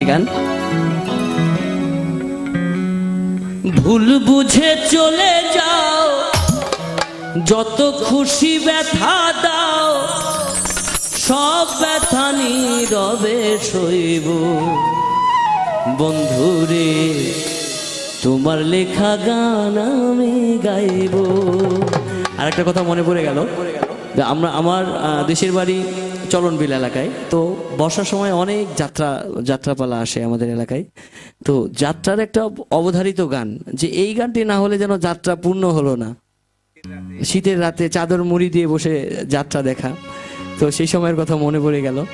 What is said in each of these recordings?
গান। ভুল বুঝে চলে যাও, যত খুশি ব্যথা দাও, সব ব্যথা নীরবে সইব। বন্ধুরে, তোমার লেখা গান আমি গাইব। আর একটা কথা মনে পড়ে গেল আমরা, আমার দেশের বাড়ি চলনবিল এলাকায়। তো বর্ষার সময় অনেক যাত্রা, যাত্রাপালা আসে আমাদের এলাকায়। তো যাত্রার একটা অবধারিত গান, যে এই গানটি না হলে যেন যাত্রা পূর্ণ হলো না। শীতের রাতে চাদর মুড়ি দিয়ে বসে যাত্রা দেখা। তো সেই সময়ের কথা মনে পড়ে গেল।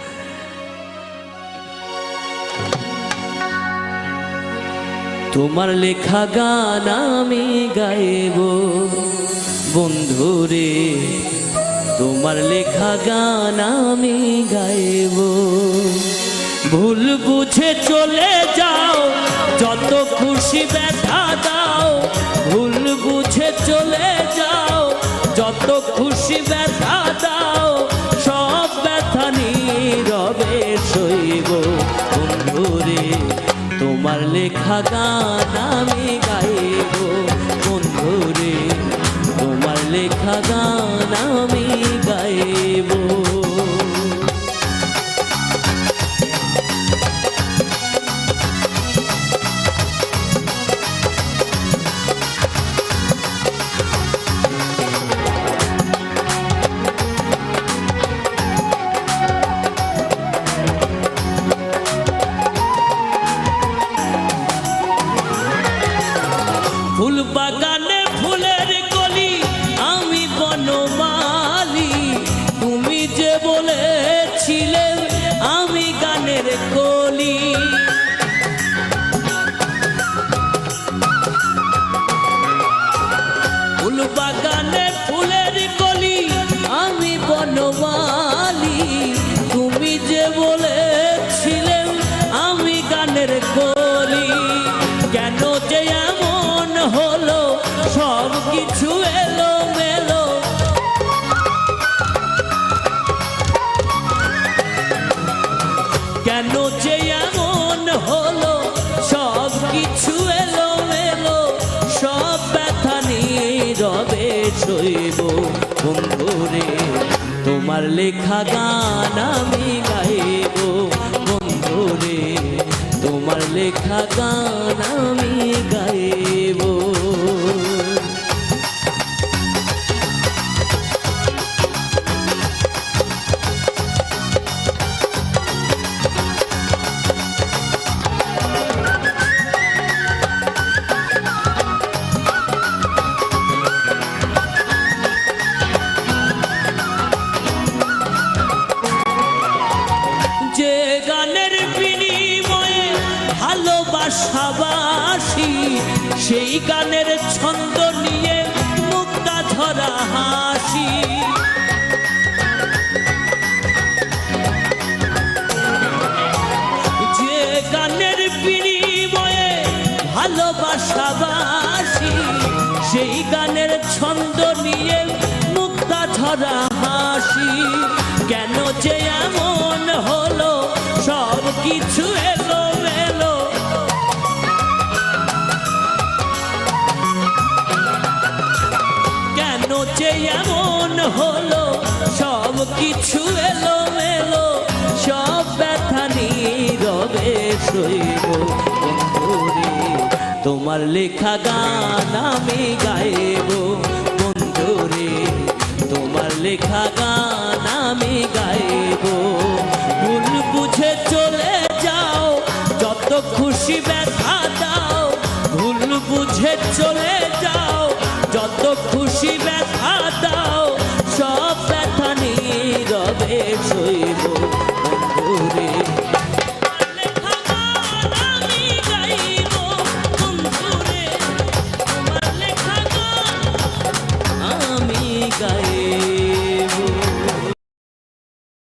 তোমার লেখা গান আমি গাইব। বন্ধুরে, তোমার লেখা গান আমি গাইব। ভুল বুঝে চলে যাও, যত খুশি ব্যথা দাও। ভুল বুঝে চলে লেখা গান আমি কেন যে এমন হলো, সব কিছু মেলো সব সইব বন্ধুরে তোমার লেখা গান আমি গাইব। বন্ধুরে তোমার লেখা গান ভালোবাসাবাসি, সেই গানের ছন্দ নিয়ে মুক্তা ধরা হাসি। যে গানের বিনিময়ে ভালোবাসাবাসি, সেই গানের ছন্দ নিয়ে মুক্তা ধরা হাসি। কেন যে এমন হলো সব কিছু এমন হলো, সব কিছু এলো মেলো সব ব্যথা নীরবে সইব বন্ধুরে, তোমার লেখা গান আমি গাইব বন্ধুরে, তোমার লেখা গান আমি গাইব। ভুল বুঝে চলে যাও, যত খুশি ব্যথা দাও, ভুল বুঝে চলে